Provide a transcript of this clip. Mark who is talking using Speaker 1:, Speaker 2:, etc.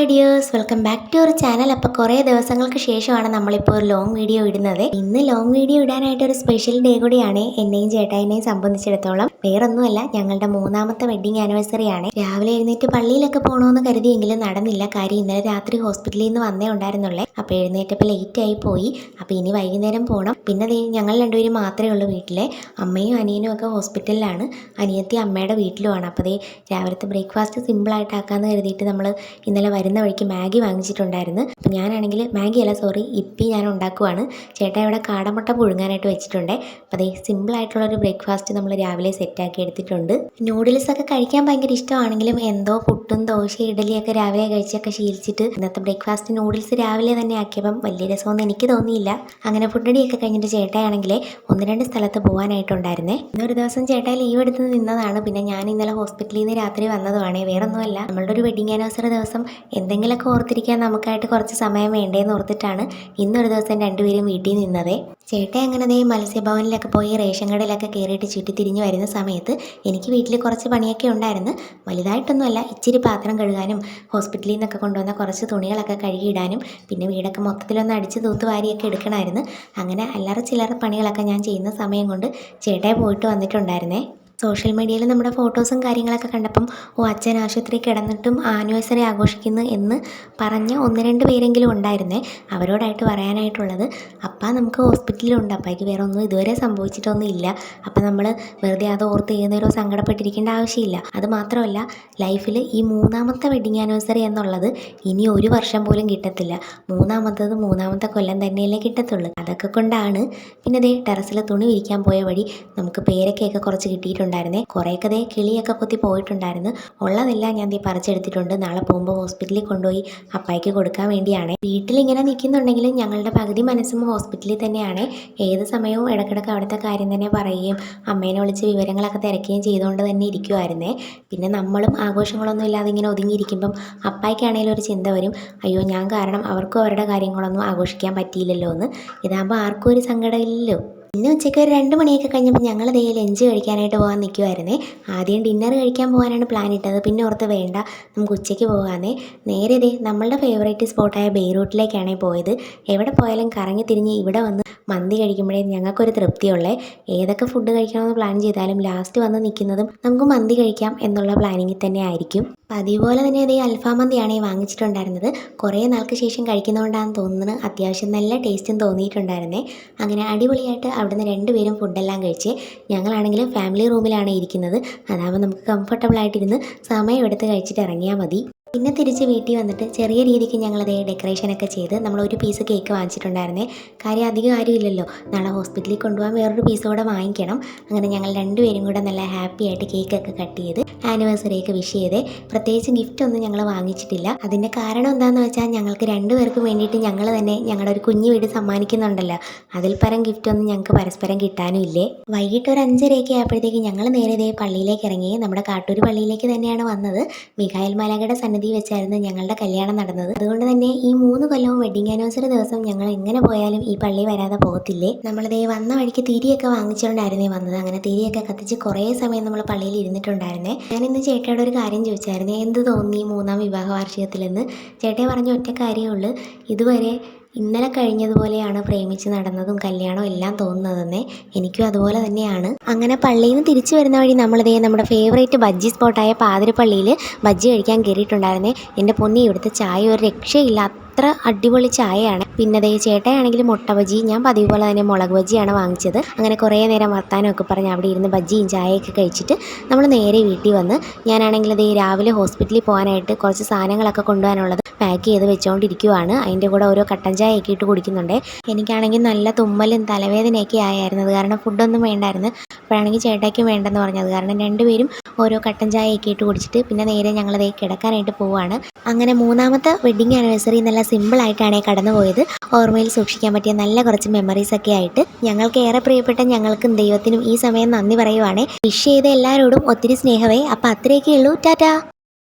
Speaker 1: Hi dears welcome back to our channel. അപ്പോൾ കുറേ ദിവസങ്ങൾക്ക് ശേഷമാണ് നമ്മളിപ്പോൾ ഒരു ലോങ് വീഡിയോ ഇടുന്നത്. ഇന്ന് ലോങ് വീഡിയോ ഇടാനായിട്ട് ഒരു സ്പെഷ്യൽ ഡേ കൂടിയാണ് എന്നെയും ചേട്ടായിനെയും സംബന്ധിച്ചിടത്തോളം. വേറൊന്നുമല്ല ഞങ്ങളുടെ മൂന്നാമത്തെ വെഡിങ് ആനിവേഴ്സറി ആണ്. രാവിലെ എഴുന്നേറ്റ് പള്ളിയിലൊക്കെ പോകണമെന്ന് കരുതിയെങ്കിലും നടന്നില്ല. കാര്യം ഇന്നലെ രാത്രി ഹോസ്പിറ്റലിൽ നിന്ന് വന്നേ ഉണ്ടായിരുന്നുള്ളേ. അപ്പോൾ എഴുന്നേറ്റപ്പോൾ ലേറ്റ് ആയി പോയി. അപ്പോൾ ഇനി വൈകുന്നേരം പോകണം പിന്നെ ഞങ്ങൾ രണ്ടുപേരും മാത്രമേ ഉള്ളൂ വീട്ടിലെ. അമ്മയും അനിയനും ഒക്കെ ഹോസ്പിറ്റലിലാണ് അനിയത്തി അമ്മയുടെ വീട്ടിലുമാണ്. അപ്പോൾ ദേ രാവിലത്തെ ബ്രേക്ക്ഫാസ്റ്റ് സിമ്പിളായിട്ടാക്കാമെന്ന് കരുതിയിട്ട് നമ്മൾ ഇന്നലെ വരുന്ന വഴിക്ക് മാഗി വാങ്ങിച്ചിട്ടുണ്ടായിരുന്നു. അപ്പോൾ ഞാനാണെങ്കിൽ മാഗി അല്ല സോറി ഇപ്പി ഞാൻ ഉണ്ടാക്കുവാണ്. ചേട്ടാ ഇവിടെ കാടമുട്ട പുഴുങ്ങാനായിട്ട് വെച്ചിട്ടുണ്ട്. അപ്പോൾ അതേ സിമ്പിളായിട്ടുള്ളൊരു ബ്രേക്ക്ഫാസ്റ്റ് നമ്മൾ രാവിലെ സെറ്റാക്കി എടുത്തിട്ടുണ്ട്. നൂഡിൽസൊക്കെ കഴിക്കാൻ ഭയങ്കര ഇഷ്ടമാണെങ്കിലും എന്തോ പുട്ടും ദോശ ഇഡലിയൊക്കെ രാവിലെ കഴിച്ചൊക്കെ ശീലിച്ചിട്ട് ഇന്നത്തെ ബ്രേക്ക്ഫാസ്റ്റ് നൂഡിൽസ് രാവിലെ തന്നെ ആക്കിയപ്പം വലിയ രസമൊന്നും എനിക്ക് തോന്നിയില്ല. അങ്ങനെ ഫുഡടിയൊക്കെ കഴിഞ്ഞിട്ട് ചേട്ടായാണെങ്കിൽ ഒന്ന് രണ്ട് സ്ഥലത്ത് പോകാനായിട്ടുണ്ടായിരുന്നേ ഇന്നൊരു ദിവസം ചേട്ടാ ലീവ് എടുത്ത് നിന്നതാണ്. പിന്നെ ഞാൻ ഇന്നലെ ഹോസ്പിറ്റലിൽ നിന്ന് രാത്രി വന്നതുമാണ്. വേറൊന്നുമല്ല. നമ്മളുടെ ഒരു വെഡിങ് ആനിവേഴ്സറി ദിവസം എന്തെങ്കിലുമൊക്കെ ഓർത്തിരിക്കാൻ നമുക്കായിട്ട് കുറച്ച് സമയം വേണ്ടേന്ന് ഓർത്തിട്ടാണ് ഇന്നൊരു ദിവസം രണ്ടുപേരും വീട്ടിൽ നിന്നതേ. ചേട്ടൻ അങ്ങനെ ദേ മത്സ്യഭവനിലൊക്കെ പോയി റേഷൻ കടയിലൊക്കെ കയറിയിട്ട് ചുറ്റി തിരിഞ്ഞ് വരുന്ന സമയത്ത് എനിക്ക് വീട്ടിൽ കുറച്ച് പണിയൊക്കെ ഉണ്ടായിരുന്നു. വലുതായിട്ടൊന്നുമല്ല ഇച്ചിരി പാത്രം കഴുകാനും ഹോസ്പിറ്റലിൽ നിന്നൊക്കെ കൊണ്ടുവന്ന കുറച്ച് തുണികളൊക്കെ കഴുകിയിടാനും പിന്നെ വീടൊക്കെ മൊത്തത്തിലൊന്ന് അടിച്ച് തൂത്ത് വാരിയൊക്കെ എടുക്കണമായിരുന്നു. അങ്ങനെ അല്ലറ ചില്ലറ പണികളൊക്കെ ഞാൻ ചെയ്യുന്ന സമയം കൊണ്ട് ചേട്ടായി പോയിട്ട് വന്നിട്ടുണ്ടായിരുന്നേ. സോഷ്യൽ മീഡിയയിൽ നമ്മുടെ ഫോട്ടോസും കാര്യങ്ങളൊക്കെ കണ്ടപ്പം ഓ അച്ഛൻ ആശുപത്രി കിടന്നിട്ടും ആനിവേഴ്സറി ആഘോഷിക്കുന്നു എന്ന് പറഞ്ഞ ഒന്ന് രണ്ട് പേരെങ്കിലും ഉണ്ടായിരുന്നേ അവരോടായിട്ട് പറയാനായിട്ടുള്ളത് അപ്പം നമുക്ക് ഹോസ്പിറ്റലിലുണ്ട്. അപ്പയ്ക്ക് വേറെ ഒന്നും ഇതുവരെ സംഭവിച്ചിട്ടൊന്നും ഇല്ല അപ്പം നമ്മൾ വെറുതെ അത് ഓർത്ത് ചെയ്യുന്നവരോ സങ്കടപ്പെട്ടിരിക്കേണ്ട ആവശ്യമില്ല. അത് മാത്രമല്ല ലൈഫിൽ ഈ മൂന്നാമത്തെ വെഡിങ് ആനിവേഴ്സറി എന്നുള്ളത് ഇനി ഒരു വർഷം പോലും കിട്ടത്തില്ല. മൂന്നാമത്തത് മൂന്നാമത്തെ കൊല്ലം തന്നെയല്ലേ കിട്ടത്തുള്ളൂ. അതൊക്കെ കൊണ്ടാണ്. പിന്നെ ദേ ടെറസിൽ തുണി വിരിക്കാൻ പോയ വഴി നമുക്ക് പേരക്കയൊക്കെ കുറച്ച് കിട്ടിയിട്ടുണ്ട്. ഉണ്ടായിരുന്നേ കുറേയൊക്കെ ദേ കിളിയൊക്കെ കൊത്തി പോയിട്ടുണ്ടായിരുന്നു. ഉള്ളതെല്ലാം ഞാൻ ദേ പറിച്ചെടുത്തിട്ടുണ്ട്. നാളെ പോകുമ്പോൾ ഹോസ്പിറ്റലിൽ കൊണ്ടുപോയി അപ്പായ്ക്ക് കൊടുക്കാൻ വേണ്ടിയാണ്. വീട്ടിലിങ്ങനെ നിൽക്കുന്നുണ്ടെങ്കിലും ഞങ്ങളുടെ പകുതി മനസ്സും ഹോസ്പിറ്റലിൽ തന്നെയാണ്. ഏത് സമയവും ഇടക്കിടക്ക് അവിടുത്തെ കാര്യം തന്നെ പറയുകയും അമ്മേനെ വിളിച്ച് വിവരങ്ങളൊക്കെ തിരക്കുകയും ചെയ്തുകൊണ്ട് തന്നെ ഇരിക്കുമായിരുന്നേ പിന്നെ നമ്മളും ആഘോഷങ്ങളൊന്നും ഇല്ലാതെ ഇങ്ങനെ ഒതുങ്ങിയിരിക്കുമ്പം അപ്പായ്ക്കാണെങ്കിലും ഒരു ചിന്ത വരും. അയ്യോ ഞാൻ കാരണം അവർക്കും അവരുടെ കാര്യങ്ങളൊന്നും ആഘോഷിക്കാൻ പറ്റിയില്ലല്ലോ എന്ന് ഇതാകുമ്പോൾ ആർക്കും ഒരു സങ്കടമില്ലല്ലോ. ഇന്ന് ഉച്ചയ്ക്ക് ഒരു രണ്ട് മണിയൊക്കെ കഴിഞ്ഞപ്പോൾ ഞങ്ങൾ ദേ ലഞ്ച് കഴിക്കാനായിട്ട് പോകാൻ നിൽക്കുമായിരുന്നേ ആദ്യം ഡിന്നർ കഴിക്കാൻ പോകാനാണ് പ്ലാൻ ഇട്ടത്. പിന്നെ ഓർത്ത് വേണ്ട നമുക്ക് ഉച്ചയ്ക്ക് പോകാമെന്നേ നേരെ ഇതേ നമ്മളുടെ ഫേവറേറ്റ് സ്പോട്ടായ ബെയ്റൂട്ടിലേക്കാണ് പോയത്. എവിടെ പോയാലും കറങ്ങി തിരിഞ്ഞ് ഇവിടെ വന്ന് മന്തി കഴിക്കുമ്പോഴേ ഞങ്ങൾക്കൊരു തൃപ്തിയുള്ളേ. ഏതൊക്കെ ഫുഡ് കഴിക്കണമെന്ന് പ്ലാൻ ചെയ്താലും ലാസ്റ്റ് വന്ന് നിൽക്കുന്നതും നമുക്ക് മന്തി കഴിക്കാം എന്നുള്ള പ്ലാനിങ്ങിൽ തന്നെ ആയിരിക്കും. പതിവ് പോലെ തന്നെ അതേ അൽഫാം മന്തിയാണ് ഈ വാങ്ങിച്ചിട്ടുണ്ടായിരുന്നത്. കുറേ നാൾക്ക് ശേഷം കഴിക്കുന്നതുകൊണ്ടാണെന്ന് തോന്നുന്നത് അത്യാവശ്യം നല്ല ടേസ്റ്റും തോന്നിയിട്ടുണ്ടായിരുന്നേ. അങ്ങനെ അടിപൊളിയായിട്ട് അവിടുന്ന് രണ്ടുപേരും ഫുഡെല്ലാം കഴിച്ച് ഞങ്ങളാണെങ്കിൽ ഫാമിലി റൂമിലാണ് ഇരിക്കുന്നത്. അതാകുമ്പോൾ നമുക്ക് കംഫർട്ടബിൾ ആയിട്ടിരുന്ന് സമയം എടുത്ത് കഴിച്ചിട്ട് ഇറങ്ങിയാൽ മതി. പിന്നെ തിരിച്ച് വീട്ടിൽ വന്നിട്ട് ചെറിയ രീതിക്ക് ഞങ്ങളത് ഡെക്കറേഷനൊക്കെ ചെയ്ത് നമ്മൾ ഒരു പീസ് കേക്ക് വാങ്ങിച്ചിട്ടുണ്ടായിരുന്നേ. കാര്യം അധികം ആരും ഇല്ലല്ലോ നാളെ ഹോസ്പിറ്റലിൽ കൊണ്ടുപോകാൻ വേറൊരു പീസ് കൂടെ വാങ്ങിക്കണം. അങ്ങനെ ഞങ്ങൾ രണ്ടുപേരും കൂടെ നല്ല ഹാപ്പി ആയിട്ട് കേക്കൊക്കെ കട്ട് ചെയ്ത് ആനിവേഴ്സറി ഒക്കെ വിഷ് ചെയ്ത് പ്രത്യേകിച്ച് ഗിഫ്റ്റ് ഒന്നും ഞങ്ങൾ വാങ്ങിച്ചിട്ടില്ല. അതിന്റെ കാരണം എന്താണെന്ന് വെച്ചാൽ ഞങ്ങൾക്ക് രണ്ടുപേർക്കും വേണ്ടിയിട്ട് ഞങ്ങൾ തന്നെ ഞങ്ങളുടെ ഒരു കുഞ്ഞു വീട് സമ്മാനിക്കുന്നുണ്ടല്ലോ. അതിൽ പരം ഗിഫ്റ്റ് ഒന്നും ഞങ്ങൾക്ക് പരസ്പരം കിട്ടാനും ഇല്ലേ? വൈകിട്ട് ഒരു അഞ്ചരയൊക്കെ ആയപ്പോഴത്തേക്ക് ഞങ്ങൾ നേരെ പള്ളിയിലേക്ക് ഇറങ്ങി. നമ്മുടെ കാട്ടൂർ പള്ളിയിലേക്ക് തന്നെയാണ് വന്നത്. മിഖായൽ മിഖായിൽ മാലാഖയുടെ സന്നദ്ധി വെച്ചായിരുന്നു ഞങ്ങളുടെ കല്യാണം നടന്നത്. അതുകൊണ്ട് തന്നെ ഈ മൂന്ന് കൊല്ലവും വെഡിങ് ആനിവേഴ്സറി ദിവസം ഞങ്ങൾ എങ്ങനെ പോയാലും ഈ പള്ളി വരാതെ പോകത്തില്ലേ? നമ്മളിതേ വന്ന വഴിക്ക് തിരിയൊക്കെ വാങ്ങിച്ചുകൊണ്ടായിരുന്നേ വന്നത്. അങ്ങനെ തിരിയൊക്കെ കത്തിച്ച് കുറേ സമയം നമ്മൾ പള്ളിയിൽ ഇരുന്നിട്ടുണ്ടായിരുന്നേ. ഞാൻ ഇന്ന് ചേട്ടയുടെ ഒരു കാര്യം ചോദിച്ചായിരുന്നു. എന്ത് തോന്നി മൂന്നാം വിവാഹ വാർഷികത്തിലെന്ന്? ചേട്ടയെ പറഞ്ഞ ഒറ്റ കാര്യമേ ഉള്ളൂ. ഇതുവരെ ഇന്നലെ കഴിഞ്ഞതുപോലെയാണ് പ്രേമിച്ച് നടന്നതും കല്യാണവും എല്ലാം തോന്നുന്നതെന്നേ എനിക്കും അതുപോലെ തന്നെയാണ്. അങ്ങനെ പള്ളിയിൽ നിന്ന് തിരിച്ചു വരുന്ന വഴി നമ്മളിതേ നമ്മുടെ ഫേവറേറ്റ് ബജ്ജി സ്പോട്ടായ പാതിരപ്പള്ളിയിൽ ബജ്ജി കഴിക്കാൻ കയറിയിട്ടുണ്ടായിരുന്നേ. എന്റെ പൊന്നി ഇവിടുത്തെ ചായ ഒരു രക്ഷയില്ല അത്ര അടിപൊളി ചായയാണ്. പിന്നെ ദേ ചേട്ടയാണെങ്കിൽ മുട്ട ബജി ഞാൻ പതിവ് പോലെ തന്നെ മുളക് ബജിയാണ് വാങ്ങിച്ചത്. അങ്ങനെ കുറേ നേരം വർത്താനമൊക്കെ പറഞ്ഞ് അവിടെ ഇരുന്ന് ബജ്ജിയും ചായയൊക്കെ കഴിച്ചിട്ട് നമ്മൾ നേരെ വീട്ടിൽ വന്ന് ഞാനാണെങ്കിൽ ദേ രാവിലെ ഹോസ്പിറ്റലിൽ പോകാനായിട്ട് കുറച്ച് സാധനങ്ങളൊക്കെ കൊണ്ടുപോകാനുള്ളത് പാക്ക് ചെയ്ത് വെച്ചുകൊണ്ടിരിക്കുവാണ് അതിന്റെ കൂടെ ഓരോ കട്ടൻ ചായയൊക്കെ ഇട്ട് കുടിക്കുന്നുണ്ട്. എനിക്കാണെങ്കിൽ നല്ല തുമ്മലും തലവേദനയൊക്കെ ആയായിരുന്നു. അത് കാരണം ഫുഡൊന്നും വേണ്ടായിരുന്നു. അപ്പോഴാണെങ്കിൽ ചേട്ടായ്ക്കും വേണ്ടെന്ന് പറഞ്ഞത് കാരണം രണ്ടുപേരും ഓരോ കട്ടൻ ചായയൊക്കെ ഇട്ട് കുടിച്ചിട്ട് പിന്നെ നേരെ ഞങ്ങൾ ഞങ്ങളതേ കിടക്കാനായിട്ട് പോവാണ്. അങ്ങനെ മൂന്നാമത്തെ വെഡിങ് ആനിവേഴ്സറി നല്ല സിമ്പിളായിട്ടാണ് കടന്നു പോയത് ഓർമ്മയിൽ സൂക്ഷിക്കാൻ പറ്റിയ നല്ല കുറച്ച് മെമ്മറീസ് ഒക്കെ ആയിട്ട് ഞങ്ങൾക്ക് ഏറെ പ്രിയപ്പെട്ട ഞങ്ങൾക്കും ദൈവത്തിനും ഈ സമയം നന്ദി പറയുവാണേ. വിഷ് ചെയ്ത എല്ലാവരോടും ഒത്തിരി സ്നേഹമേ. അപ്പം അത്രയൊക്കെ ഉള്ളൂ. ടാറ്റാ.